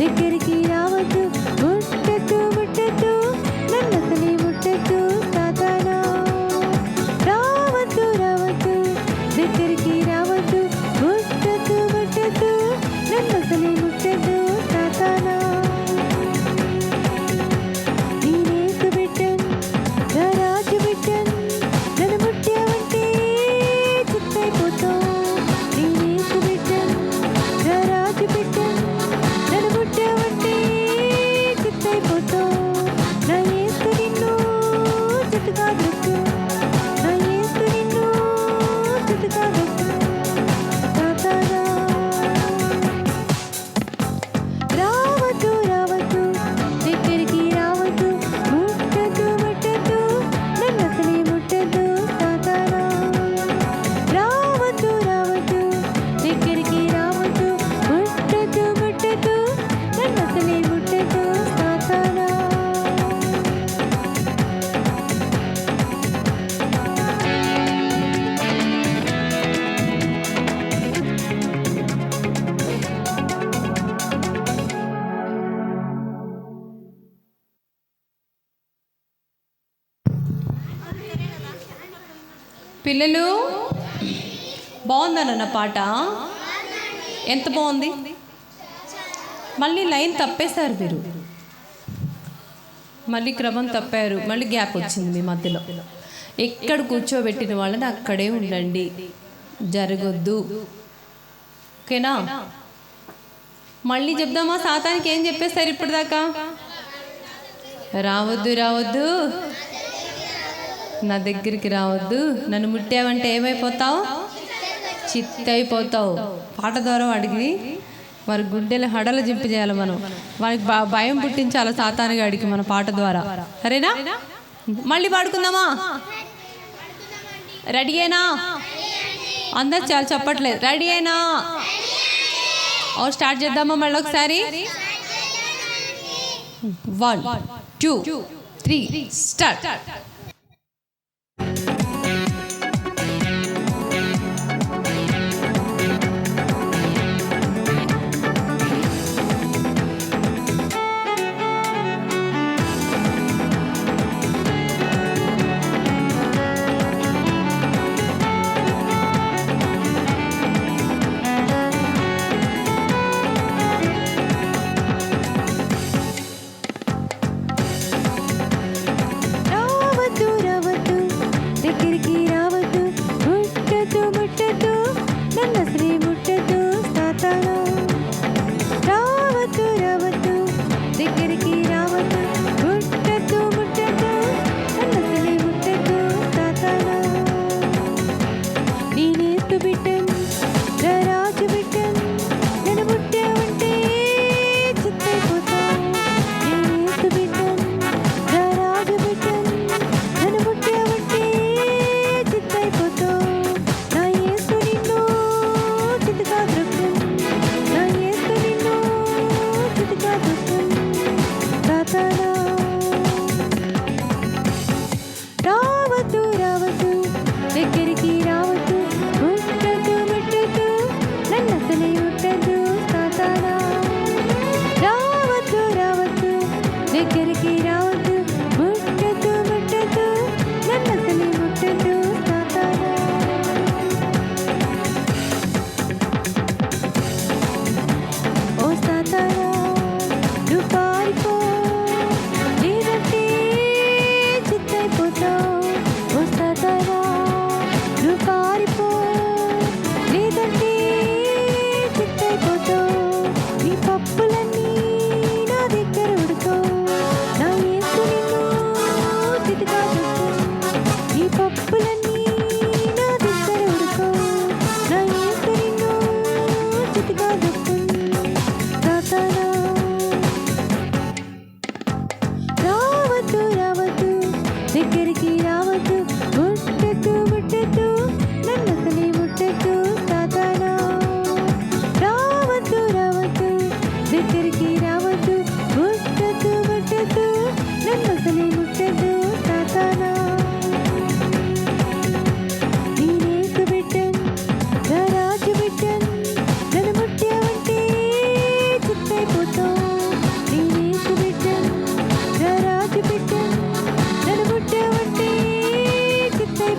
దగ్గరికి రావద్దు. పాట? ఎంత బాగుంది? మళ్ళీ లైన్ తప్పేశారు మీరు. మళ్ళీ క్రమం తప్పారు. మళ్ళీ గ్యాప్ వచ్చింది మీ మధ్యలో. ఎక్కడ కూర్చోబెట్టిన వాళ్ళని అక్కడే ఉండండి. జరగొద్దు. ఓకేనా? మళ్ళీ చెప్దామా? సాతానికి ఏం చెప్పేస్తారు ఇప్పటిదాకా? రావద్దు రావద్దు. నా దగ్గరికి రావద్దు. నన్ను ముట్టావంటే ఏమైపోతావు? చిత్తైపోతావు. పాట ద్వారా వాడికి వారి గుండెలు హడలు జింపు చేయాలి మనం. వాడికి భ- భయం పుట్టించాలి సాతానుగా అడిగి మన పాట ద్వారా. సరేనా? మళ్ళీ పాడుకుందామా? రెడీ అయినా? అందరు చాలా చెప్పట్లేదు. రెడీ అయినా? ఓ స్టార్ట్ చేద్దామా మళ్ళీ ఒకసారి? One two three start.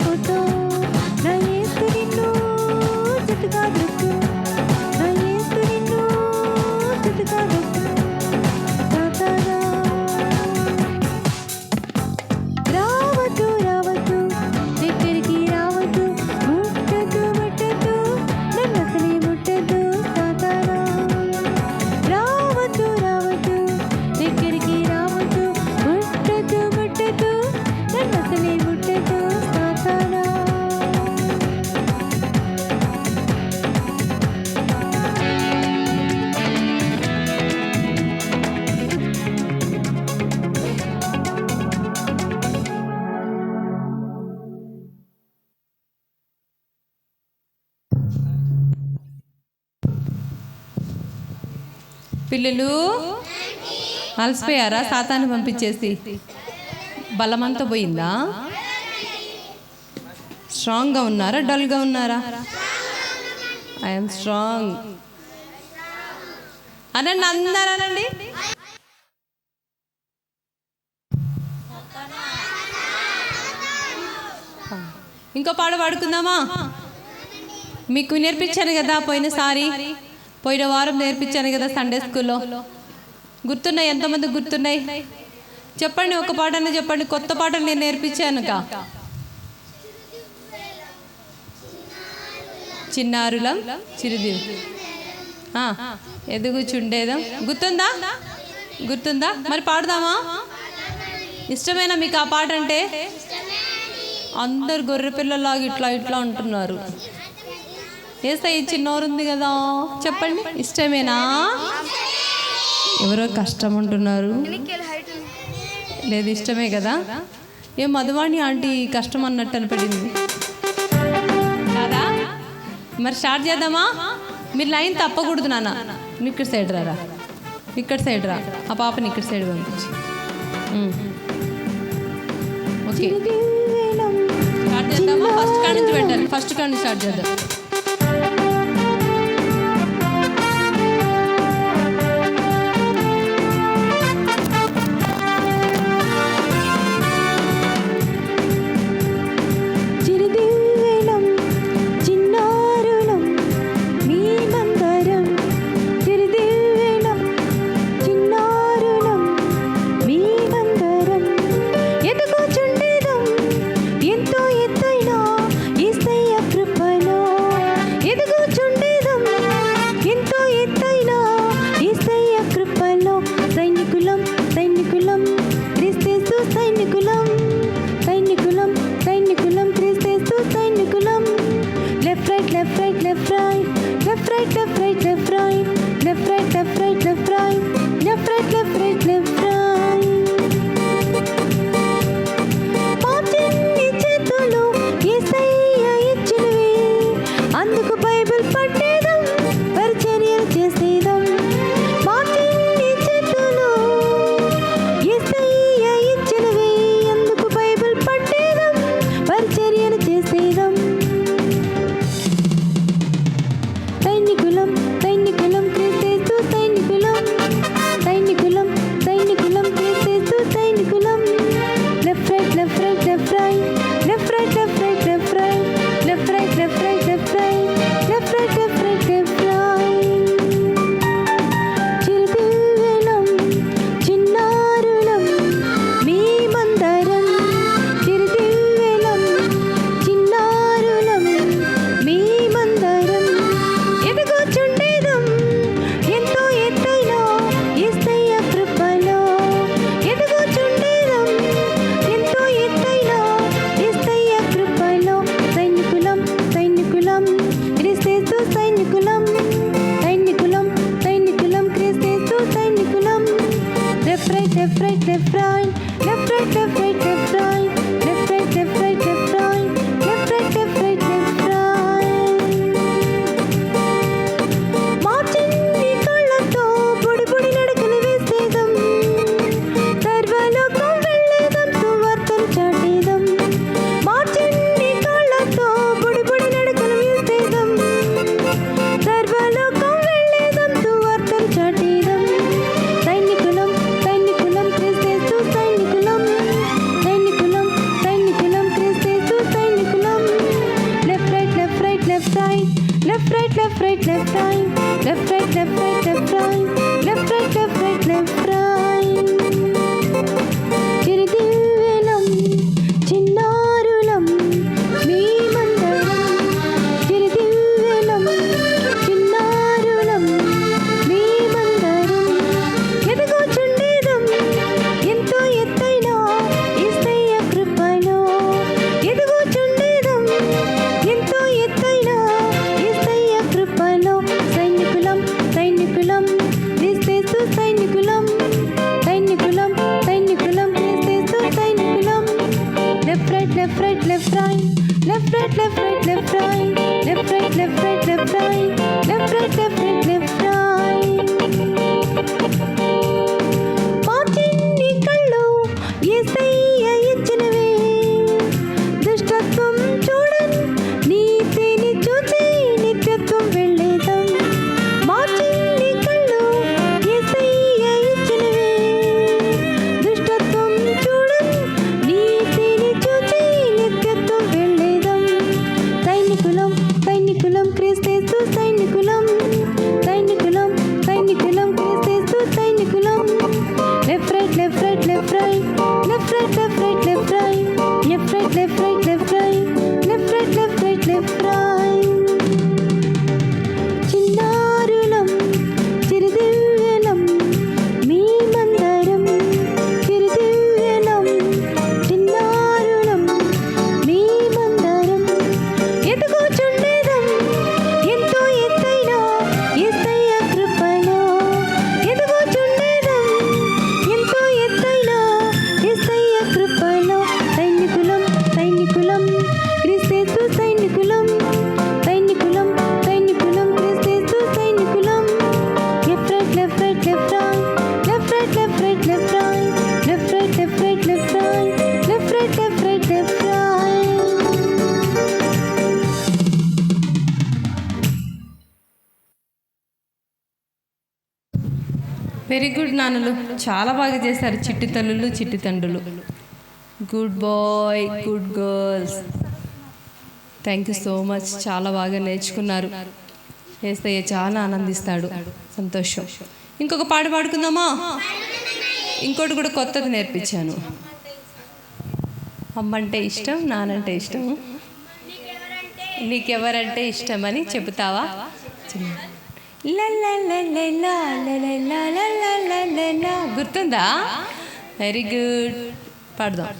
嘟嘟 పిల్లలు. అలసిపోయారా? సాతాన్ని పంపించేసి. బలమంతా పోయిందా? స్ట్రాంగ్గా ఉన్నారా? డల్గా ఉన్నారా? I'm strong. అనండి అందరు అనండి. ఇంకో పాట పాడుకుందామా? మీకు నేర్పించాను కదా పోయినసారి. పోయిన వారం నేర్పించాను కదా సండే స్కూల్లో గుర్తున్నాయి? ఎంతమంది గుర్తున్నాయి? చెప్పండి ఒక పాటనే చెప్పండి. కొత్త పాటలు నేను నేర్పించానుక చిన్నారులం చిరుది ఎదుగు చుండేదం. గుర్తుందా? గుర్తుందా? మరి పాడదామా? ఇష్టమేనా మీకు ఆ పాట అంటే? అందరు గొర్రె పిల్లలాగా ఇట్లా ఇట్లా ఉంటున్నారు. ఏసై ఈ చిన్నోరు కదా? చెప్పండి. ఇష్టమేనా? ఎవరో కష్టం అంటున్నారు లేదు ఇష్టమే కదా? ఏ మధువాణి ఆంటీ కష్టం అన్నట్టు అనిపడింది. కాదా మరి స్టార్ట్ చేద్దామా? మీరు లైన్ తప్పకూడదు నాన్న. నువ్వు ఇక్కడ సైడ్ రారా? ఇక్కడ సైడ్ రా. ఆ పాపని ఇక్కడ సైడ్ పంపించి. ఓకే. స్టార్ట్ చేద్దామా? ఫస్ట్ కాడ నుంచి పెట్టాలి. ఫస్ట్ కాడ నుంచి స్టార్ట్ చేద్దాం. సైనికులం right, left, right, left, right. Very good నాన్నలు. చాలా బాగా చేశారు. చిట్టి తల్లులు చిట్టి తండ్రులు. Good boy good girls thank you so much చాలా బాగా నేర్చుకున్నారు. వేస్తే చాలా ఆనందిస్తాడు. సంతోషం. ఇంకొక పాట పాడుకుందామా? ఇంకోటి కూడా కొత్తది నేర్పించాను. అమ్మంటే ఇష్టం నానంటే ఇష్టం. నీకెవరంటే ఇష్టం అని చెబుతావా? చిన్న గుర్తుందా వెరీ గుడ్ పాడదాం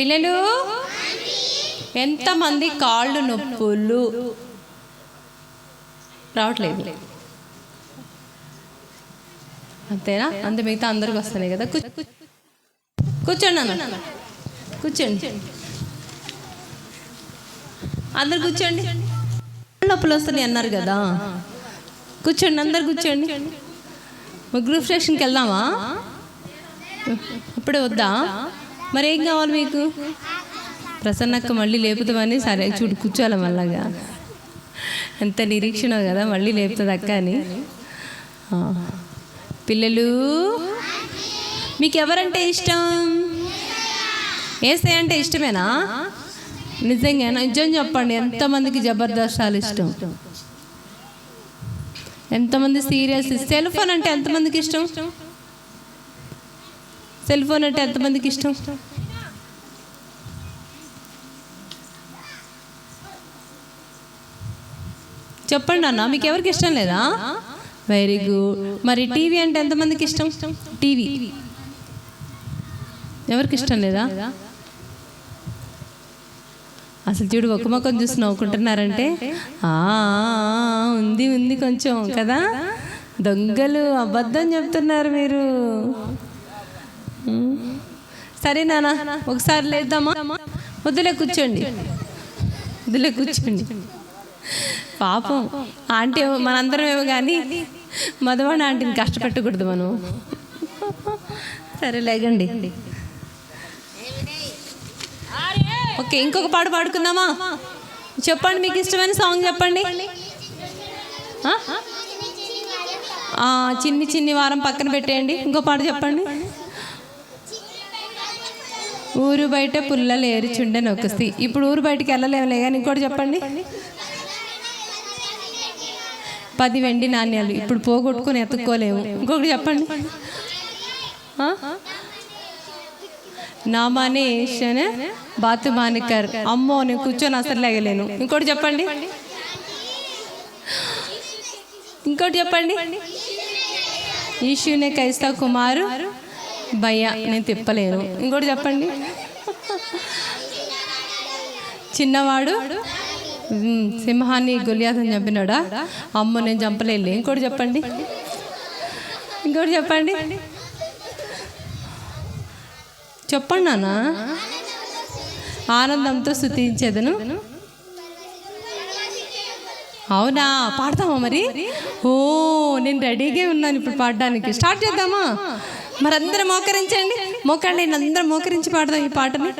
పిల్లలు? ఎంతమంది కాళ్ళు నొప్పులు? రావట్లేదు. అంతేనా? అంత మిగతా అందరికి వస్తున్నాయి కదా. కూర్చోండి అన్న. కూర్చోండి. అందరు కూర్చోండి. నొప్పులు వస్తున్నాయి అన్నారు కదా. కూర్చోండి అందరు కూర్చోండి. గ్రూప్ స్టేషన్కి వెళ్దామా? ఇప్పుడే వద్దా? మరి ఏం కావాలి మీకు? ప్రసన్నక్క మళ్ళీ లేపుతామని సరే చూడు కూర్చోాలి మళ్ళాగా. ఎంత నిరీక్షణ కదా మళ్ళీ లేపుతుంది అక్క అని. పిల్లలు మీకు ఎవరంటే ఇష్టం? ఏసై అంటే ఇష్టమేనా? నిజంగా నిజం చెప్పండి ఎంతమందికి జబర్దస్తాలు ఇష్టం? ఎంతమంది సీరియల్స్ సెల్ ఫోన్ అంటే ఎంతమందికి ఇష్టం? సెల్ ఫోన్ అంటే ఎంతమందికి ఇష్టం? చెప్పండి అన్న మీకు ఎవరికి ఇష్టం లేదా? వెరీ గుడ్ మరి టీవీ అంటే ఎంతమందికి ఇష్టం? టీవీ. ఎవరికి ఇష్టం లేదా? అసలు చూడు ఒక ముఖం చూసి నవ్వుకుంటున్నారంటే "ఆ, ఉంది ఉంది కొంచెం కదా? దొంగలు అబద్ధం చెప్తున్నారు మీరు. సరే నాన్న ఒకసారి లేద్దామా? వద్దులే కూర్చోండి. వద్దులే కూర్చోండి. పాపం. ఆంటీ మనందరం ఏమో కానీ మధువాణి ఆంటీని కష్టపెట్టకూడదు మనం. సరే లేగండి. ఓకే ఇంకొక పాట పాడుకుందామా? చెప్పండి మీకు ఇష్టమైన సాంగ్ చెప్పండి. చిన్ని చిన్ని వారం పక్కన పెట్టేయండి. ఇంకో పాట చెప్పండి. ఊరు బయట పుల్లలు ఏరుచుండే నొక్కస్తి ఇప్పుడు ఊరు బయటికి వెళ్ళలేములే కానీ ఇంకోటి చెప్పండి? పది వెండి నాణ్యాలు ఇప్పుడు పోగొట్టుకుని ఎత్తుక్కోలేము ఇంకొకటి చెప్పండి? ఆ? నా మానే బాతు మానికర్ అమ్మో నేను కూర్చొని అసలు లేగలేను. ఇంకోటి చెప్పండి? ఇంకోటి చెప్పండి? ఈశునే కైస్తా కుమారు భయ్య నేను తిప్పలేను ఇంకోటి చెప్పండి? చిన్నవాడు సింహాన్ని గులియాదని చంపినాడా? అమ్మ నేను చంపలేదు. ఇంకోటి చెప్పండి? ఇంకోటి చెప్పండి? చెప్పండి నాన్న. ఆనందంతో స్థుతించేదను అవునా? పాడతామా మరి? ఓ నేను రెడీగా ఉన్నాను ఇప్పుడు పాడడానికి. స్టార్ట్ చేద్దామా? మరందరూ మోకరించండి. మోకండి అందరూ మోకరించి పాడదాం ఈ పాటని.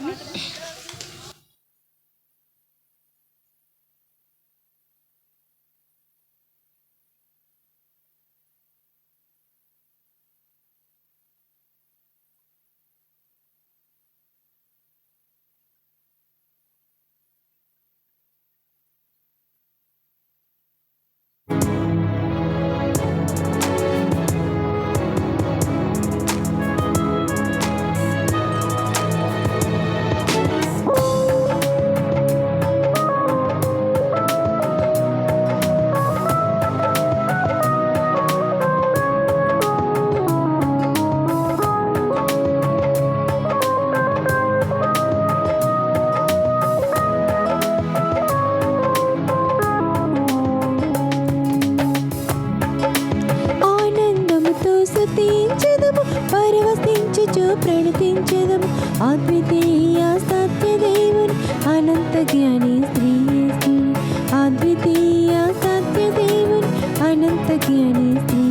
పరవశించుచు ప్రణతించెదము అద్వితీయ సత్యదేవుని అనంత జ్ఞాని శ్రీయేసుని అద్వితీయ సత్యదేవుని అనంత జ్ఞాని శ్రీయేసుని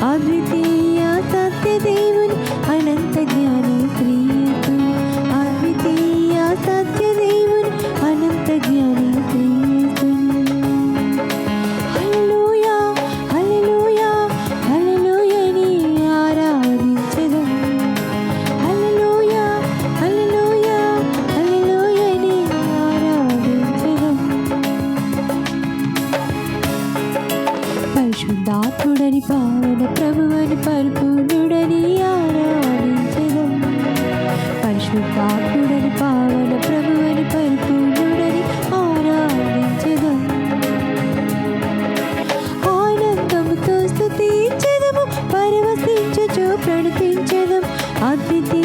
ప్రణతించెదం అద్వితీయ సత్యదేవుని అనంత अद्वितीय